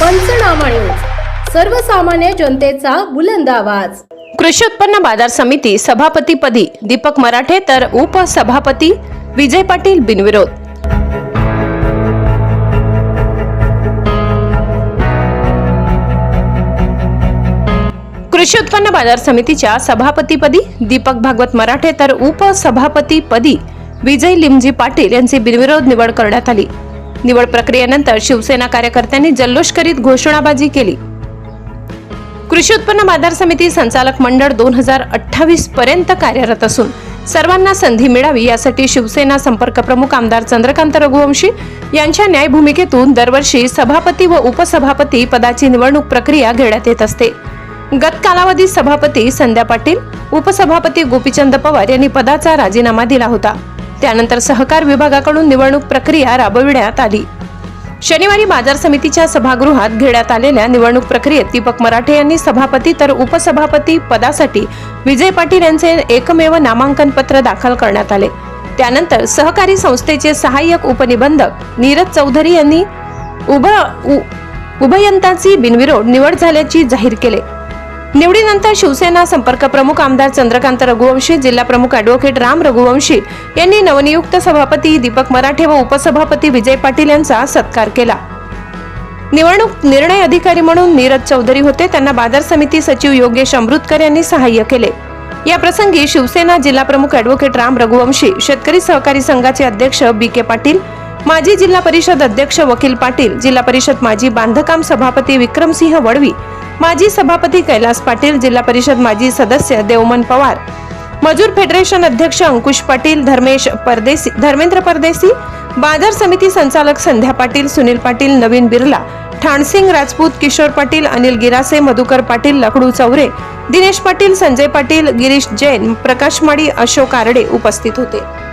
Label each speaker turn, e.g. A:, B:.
A: पंचनामा न्यूज. सर्वसामान्य जनतेचा बुलंद आवाज.
B: कृषी उत्पन्न बाजार समिती सभापतीपदी दीपक मराठे तर उपसभापती विजय पाटील बिनविरोध. कृषी उत्पन्न बाजार समितीच्या सभापतीपदी दीपक भागवत मराठे तर उपसभापतीपदी विजय लिमजी पाटील यांची बिनविरोध निवड करण्यात आली. निवड प्रक्रियेनंतर शिवसेना कार्यकर्त्यांनी जल्लोष करीत घोषणाबाजी केली. कृषी उत्पन्न बाजार समिती संचालक मंडळ दोन हजार अठ्ठावीस पर्यंत कार्यरत असून सर्वांना संधी मिळावी यासाठी शिवसेना संपर्क प्रमुख आमदार चंद्रकांत रघुवंशी यांच्या न्याय भूमिकेतून दरवर्षी सभापती व उपसभापती पदाची निवडणूक प्रक्रिया घेण्यात येत असते. गत कालावधीत सभापती संध्या पाटील उपसभापती गोपीचंद पवार यांनी पदाचा राजीनामा दिला होता. त्यानंतर सहकार विभागाकडून निवडणूक प्रक्रिया राबविण्यात आली. शनिवारी बाजार समितीच्या सभागृहात घेण्यात आलेल्या निवडणूक प्रक्रियेत दीपक मराठे यांनी सभापती तर उपसभापती पदासाठी विजय पाटील यांचे एकमेव नामांकन पत्र दाखल करण्यात आले. त्यानंतर सहकारी संस्थेचे सहाय्यक उपनिबंधक नीरज चौधरी यांनी उभ उ- उभयंताची बिनविरोध निवड झाल्याची जाहीर केले. निवडीनंतर शिवसेना संपर्क प्रमुख आमदार चंद्रकांत रघुवंशी जिल्हा प्रमुख अॅडव्होकेट राम रघुवंशी यांनी नवनियुक्त सभापती दीपक मराठे व उपसभापती विजय पाटील यांचा सत्कार केला. निवडणूक निर्णय अधिकारी म्हणून नीरज चौधरी होते. त्यांना बाजार समिती सचिव योगेश अमृतकर यांनी सहाय्य केले. या प्रसंगी शिवसेना जिल्हा प्रमुख अॅडव्होकेट राम रघुवंशी शेतकरी सहकारी संघाचे अध्यक्ष बी के पाटील माजी जिल्हा परिषद अध्यक्ष वकील पाटील जिल्हा परिषद माजी बांधकाम सभापती विक्रमसिंह वडवी माजी सभापती कैलास पाटील जिल्हा परिषद माजी सदस्य देवमन पवार मजूर फेडरेशन अध्यक्ष अंकुश पाटील धर्मेश परदेसी धर्मेंद्र परदेसी बाजार समिती संचालक संध्या पाटील सुनील पाटील नवीन बिर्ला ठाणसिंग राजपूत किशोर पाटील अनिल गिरासे मधुकर पाटील लकडू चौरे दिनेश पाटील संजय पाटील गिरीश जैन प्रकाश माडी अशोक आरडे उपस्थित होते.